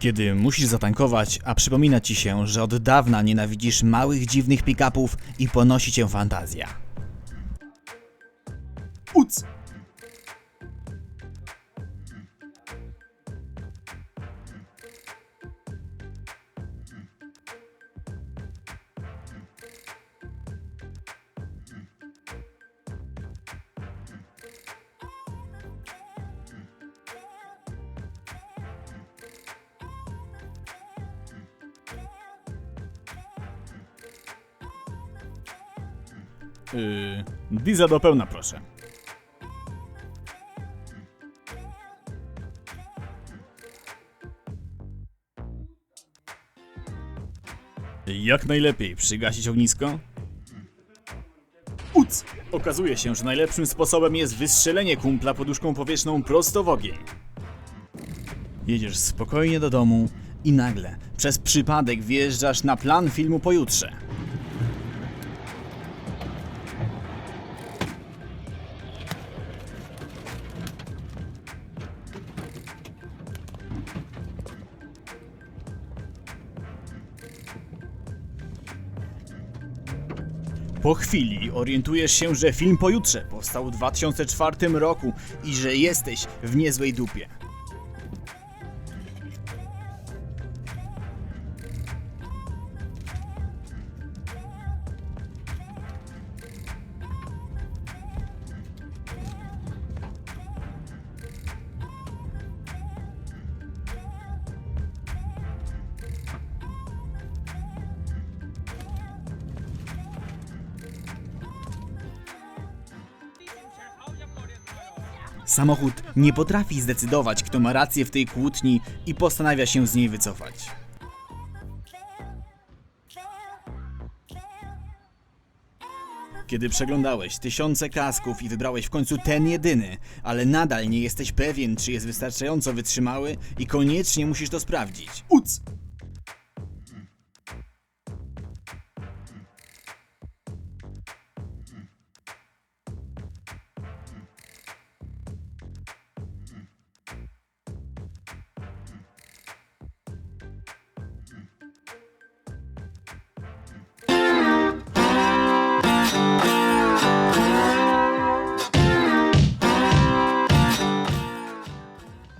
Kiedy musisz zatankować, a przypomina ci się, że od dawna nienawidzisz małych, dziwnych pick-upów i ponosi cię fantazja. Uc! Yy, Diza do pełna proszę. Jak najlepiej przygasić ognisko? Uc! Okazuje się, że najlepszym sposobem jest wystrzelenie kumpla poduszką powietrzną prosto w ogień. Jedziesz spokojnie do domu i nagle, przez przypadek wjeżdżasz na plan filmu pojutrze. Po chwili orientujesz się, że film pojutrze powstał w 2004 roku i że jesteś w niezłej dupie. Samochód nie potrafi zdecydować, kto ma rację w tej kłótni i postanawia się z niej wycofać. Kiedy przeglądałeś tysiące kasków i wybrałeś w końcu ten jedyny, ale nadal nie jesteś pewien, czy jest wystarczająco wytrzymały i koniecznie musisz to sprawdzić. Uc!